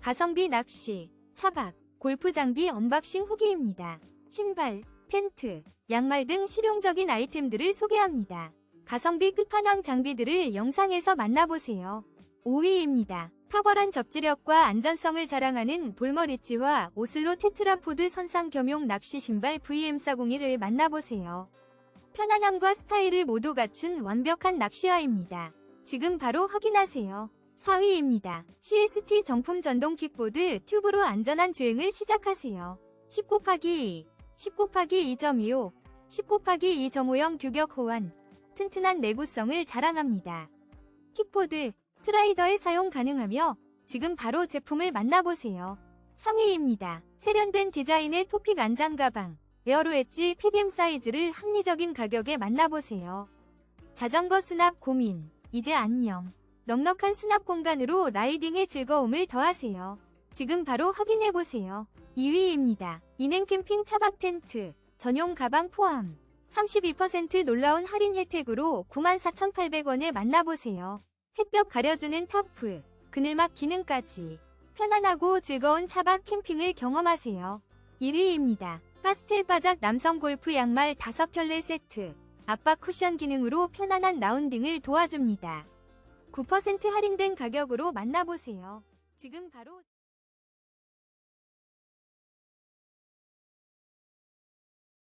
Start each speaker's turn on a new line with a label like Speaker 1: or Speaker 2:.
Speaker 1: 가성비 낚시, 차박, 골프 장비 언박싱 후기입니다. 신발, 텐트, 양말 등 실용적인 아이템들을 소개합니다. 가성비 끝판왕 장비들을 영상에서 만나보세요. 5위입니다. 탁월한 접지력과 안전성을 자랑하는 볼머리지와 오슬로 테트라포드 선상 겸용 낚시 신발 VM401을 만나보세요. 편안함과 스타일을 모두 갖춘 완벽한 낚시화입니다. 지금 바로 확인하세요. 4위입니다. CST 정품 전동 킥보드 튜브로 안전한 주행을 시작하세요. 10 곱하기 2, 10 곱하기 2.25, 10 곱하기 2.5형 규격 호환, 튼튼한 내구성을 자랑합니다. 킥보드, 트라이더에 사용 가능하며 지금 바로 제품을 만나보세요. 3위입니다. 세련된 디자인의 토픽 안장 가방, 에어로 엣지 팩엠 사이즈를 합리적인 가격에 만나보세요. 자전거 수납 고민, 이제 안녕. 넉넉한 수납 공간으로 라이딩의 즐거움을 더하세요. 지금 바로 확인해보세요. 2위입니다. 이냉 캠핑 차박 텐트, 전용 가방 포함. 32% 놀라운 할인 혜택으로 94,800원에 만나보세요. 햇볕 가려주는 타프, 그늘막 기능까지. 편안하고 즐거운 차박 캠핑을 경험하세요. 1위입니다. 파스텔 바닥 남성 골프 양말 5켤레 세트. 압박 쿠션 기능으로 편안한 라운딩을 도와줍니다. 9% 할인된 가격으로 만나보세요. 지금 바로